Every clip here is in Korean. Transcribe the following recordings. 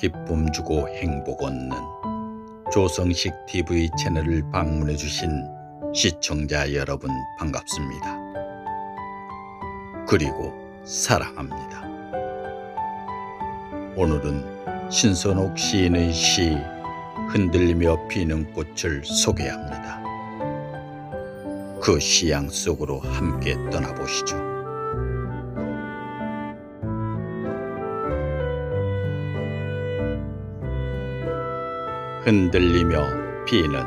기쁨 주고 행복 얻는 조성식 TV 채널을 방문해 주신 시청자 여러분 반갑습니다. 그리고 사랑합니다. 오늘은 신선옥 시인의 시 흔들리며 피는 꽃을 소개합니다. 그 시양 속으로 함께 떠나보시죠. 흔들리며 피는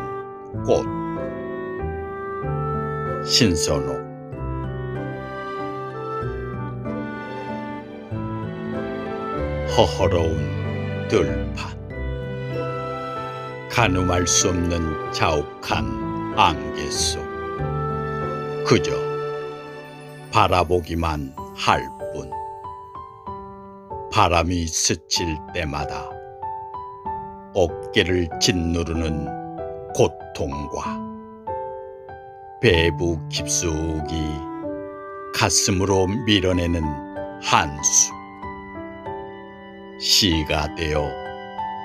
꽃. 신선옥 허허러운 들판 가늠할 수 없는 자욱한 안개 속. 그저 바라보기만 할 뿐. 바람이 스칠 때마다 어깨를 짓누르는 고통과 배부 깊숙이 가슴으로 밀어내는 한숨 시가 되어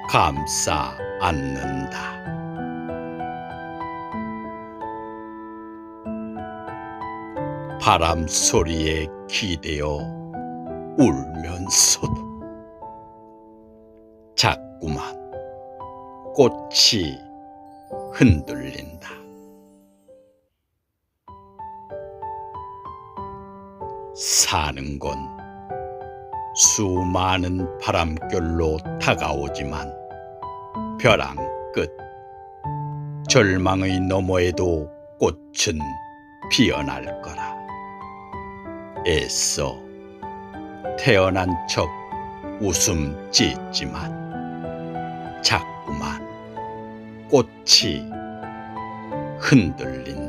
감싸 안는다. 바람 소리에 기대어 울면서 꽃이 흔들린다. 사는 건 수많은 바람결로 다가오지만 벼랑 끝 절망의 너머에도 꽃은 피어날 거라. 애써 태어난 척 웃음 짓지만 자꾸만 꽃이 흔들린다.